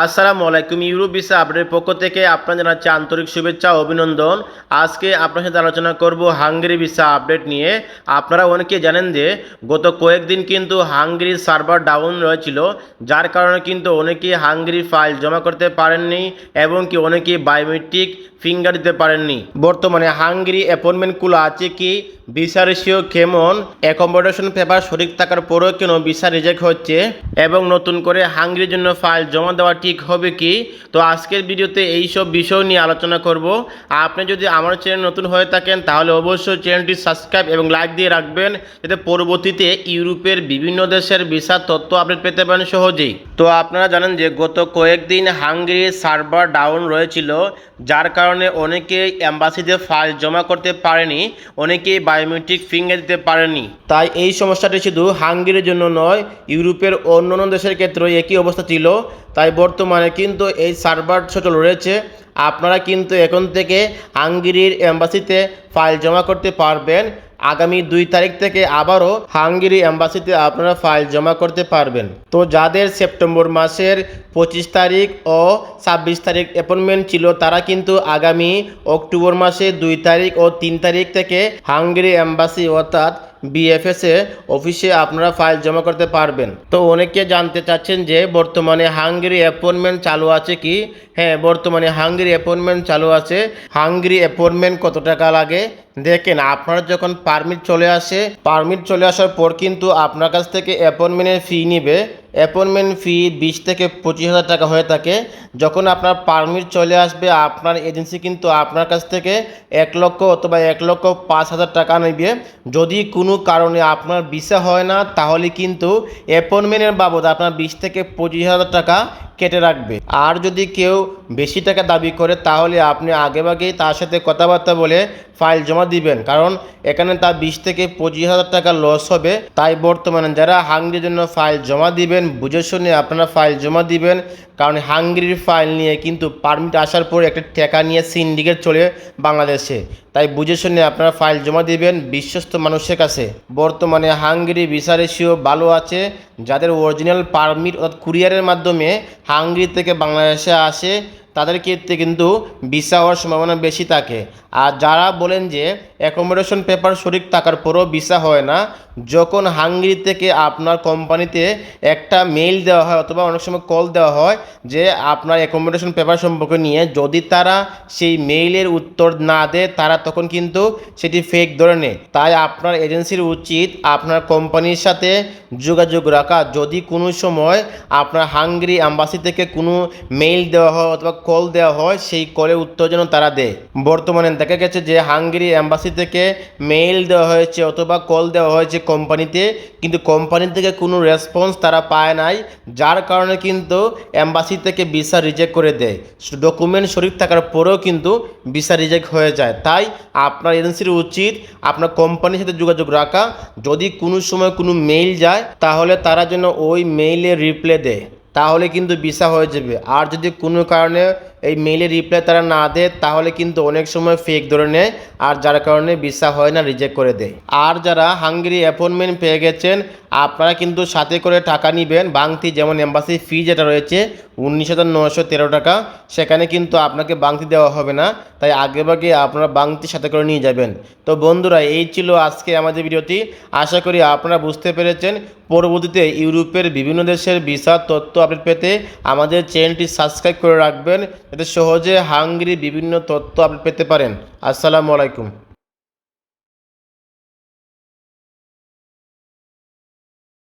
আসসালামু আলাইকুম Europe visa আপডেটের পক্ষ থেকে আপনার জানাচ্ছি আন্তরিক শুভেচ্ছা অভিনন্দন। আজকে আপনার সাথে আলোচনা করব হাঙ্গেরি ভিসা আপডেট নিয়ে। আপনারা অনেকে জানেন যে গত কয়েকদিন কিন্তু হাঙ্গেরির সার্ভার ডাউন রয়েছিল, যার কারণে কিন্তু অনেকেই হাঙ্গেরি ফাইল জমা করতে পারেননি এবং কি অনেকেই বায়োমেট্রিক ফিঙ্গার দিতে পারেননি। বর্তমানে হাঙ্গেরি অ্যাপয়েন্টমেন্টগুলো আছে কি? ভিসা রেশিও কেমন? অ্যাকোমোডেশন পেপার সঠিক থাকার পরেও কেন ভিসা রিজেক্ট হচ্ছে? এবং নতুন করে হাঙ্গেরির জন্য ফাইল জমা দেওয়া ঠিক হবে কি? তো আজকের ভিডিওতে এই সব বিষয় নিয়ে আলোচনা করব। আপনি যদি আমার চ্যানেল নতুন হয়ে থাকেন, তাহলে অবশ্যই চ্যানেলটি সাবস্ক্রাইব এবং লাইক দিয়ে রাখবেন, যাতে পরবর্তীতে ইউরোপের বিভিন্ন দেশের ভিসা তথ্য আপডেট পেতে পারেন সহজেই। তো আপনারা জানেন যে গত কয়েকদিন হাঙ্গেরির সার্ভার ডাউন রয়েছিল, যার কারণে অনেকে অ্যাম্বাসিতে ফাইল জমা করতে পারেনি, অনেকেই বায়োমেট্রিক ফিঙ্গার দিতে পারেনি। তাই এই সমস্যাটি শুধু হাঙ্গেরির জন্য নয়, ইউরোপের অন্য অন্য দেশের ক্ষেত্রে একই অবস্থা ছিল। তাই বর্তমানে কিন্তু এই সার্ভার সচল রয়েছে। আপনারা কিন্তু এখন থেকে হাঙ্গেরির অ্যাম্বাসিতে ফাইল জমা করতে পারবেন। আগামী দুই তারিখ থেকে আবারও হাঙ্গেরি অ্যাম্বাসিতে আপনারা ফাইল জমা করতে পারবেন। তো যাদের সেপ্টেম্বর মাসের পঁচিশ তারিখ ও ছাব্বিশ তারিখ অ্যাপয়েন্টমেন্ট ছিল, তারা কিন্তু আগামী অক্টোবর মাসে দুই তারিখ ও তিন তারিখ থেকে হাঙ্গেরি অ্যাম্বাসি অর্থাৎ বিএফএসএ অফিসে আপনারা ফাইল জমা করতে পারবেন। তো অনেকে জানতে চাচ্ছেন যে, বর্তমানে হাঙ্গেরি অ্যাপয়েন্টমেন্ট চালু আছে কি? হ্যাঁ বর্তমানে হাঙ্গেরি অ্যাপয়েন্টমেন্ট চালু আছে। হাঙ্গেরি অ্যাপয়েন্টমেন্ট কত টাকা লাগে? দেখেন, আপনার যখন পারমিট চলে আসে পারমিট চলে আসার পর কিন্তু আপনার কাছ থেকে অ্যাপয়েন্টমেন্টের ফি নিবে। অ্যাপয়েন্টমেন্ট ফি বিশ থেকে পঁচিশ হাজার টাকা হয়ে থাকে। যখন আপনার পারমিট চলে আসবে, আপনার এজেন্সি কিন্তু আপনার কাছ থেকে এক লক্ষ অথবা এক লক্ষ পাঁচ হাজার টাকা নেবে। যদি কোনো কারণে আপনার ভিসা হয় না, তাহলে কিন্তু অ্যাপয়েন্টমেন্টের বাবদ আপনার বিশ থেকে পঁচিশ হাজার টাকা কেটে রাখবে। আর যদি কেউ বেশি টাকা দাবি করে, তাহলে আপনি আগেভাগেই তার সাথে কথাবার্তা বলে ফাইল জমা দিবেন। কারণ এখানে তার বিশ থেকে পঁচিশ হাজার টাকা লস হবে। তাই বর্তমানে যারা হাঙ্গেরির জন্য ফাইল জমা দিবেন, বুঝে শুনে আপনারা ফাইল জমা দিবেন। কারণ হাঙ্গেরির ফাইল নিয়ে কিন্তু পারমিট আসার পর একটা টাকা নিয়ে সিন্ডিকেট চলে বাংলাদেশে। তাই বুঝে শুনে আপনারা ফাইল জমা দিবেন বিশ্বস্ত মানুষের কাছে। বর্তমানে হাঙ্গেরি ভিসা রেশিও ভালো আছে, যাদের অরিজিনাল পারমিট অর্থাৎ কুরিয়ারের মাধ্যমে হাঙ্গেরি থেকে বাংলাদেশে আসে। তাদের ক্ষেত্রে কিন্তু ভিসা হওয়ার সম্ভাবনা বেশি থাকে। আর যারা বলেন যে অ্যাকোমোডেশন পেপার সঠিক থাকার পরও ভিসা হয় না, যখন হাঙ্গেরি থেকে আপনার কোম্পানিতে একটা মেইল দেওয়া হয় অথবা অনেক সময় কল দেওয়া হয় যে আপনার অ্যাকোমোডেশন পেপার সম্পর্কে নিয়ে যদি তারা সেই মেইলের উত্তর না দেয়, তারা তখন কিন্তু সেটি ফেক ধরে নেয়। তাই আপনার এজেন্সির উচিত আপনার কোম্পানির সাথে যোগাযোগ রাখা। যদি কোনো সময় আপনার হাঙ্গেরি অ্যাম্বাসি থেকে কোনো মেইল দেওয়া হয় অথবা কল দেওয়া হয়, সেই কলের উত্তর যেন তারা দেয়। বর্তমানে দেখা গেছে যে হাঙ্গেরি অ্যাম্বাসি থেকে মেইল দেওয়া হয়েছে অথবা কল দেওয়া হয়েছে কোম্পানিতে, কিন্তু কোম্পানি থেকে কোনো রেসপন্স তারা পায় নাই, যার কারণে কিন্তু অ্যাম্বাসি থেকে ভিসা রিজেক্ট করে দেয়। ডকুমেন্ট শরীর থাকার পরেও কিন্তু ভিসা রিজেক্ট হয়ে যায়। তাই আপনার এজেন্সির উচিত আপনার কোম্পানির সাথে যোগাযোগ রাখা। যদি কোনো সময় কোনো মেইল যায়, তাহলে তারা যেন ওই মেইলে রিপ্লাই দেয়। তাহলে কিন্তু ভিসা হয়ে যাবে। আর যদি কোনো কারণে এই মেইলে রিপ্লাই তারা না দেয়, তাহলে কিন্তু অনেক সময় ফেক ধরে নেয়, আর যার কারণে ভিসা হয় না রিজেক্ট করে দেয়। আর যারা হাঙ্গেরি অ্যাপয়েন্টমেন্ট পেয়ে গেছেন, আপনারা কিন্তু সাথে করে টাকা নেবেন, বাংতি যেমন এম্বাসি ফি যেটা রয়েছে, উনিশ হাজার নশো তেরো টাকা, সেখানে কিন্তু আপনাকে বাংতি দেওয়া হবে না, তাই আগেভাগে আপনারা বাংতি সাথে করে নিয়ে যাবেন। তো বন্ধুরা, এই ছিল আজকে আমাদের ভিডিওটি। আশা করি আপনারা বুঝতে পেরেছেন, পরবর্তীতে ইউরোপের বিভিন্ন দেশের ভিসা তথ্য আপডেট পেতে আমাদের চ্যানেলটি সাবস্ক্রাইব করে রাখবেন। যাতে সহজে হাঙ্গেরি বিভিন্ন তথ্য আপনি পেতে পারেন। আসসালামু আলাইকুম।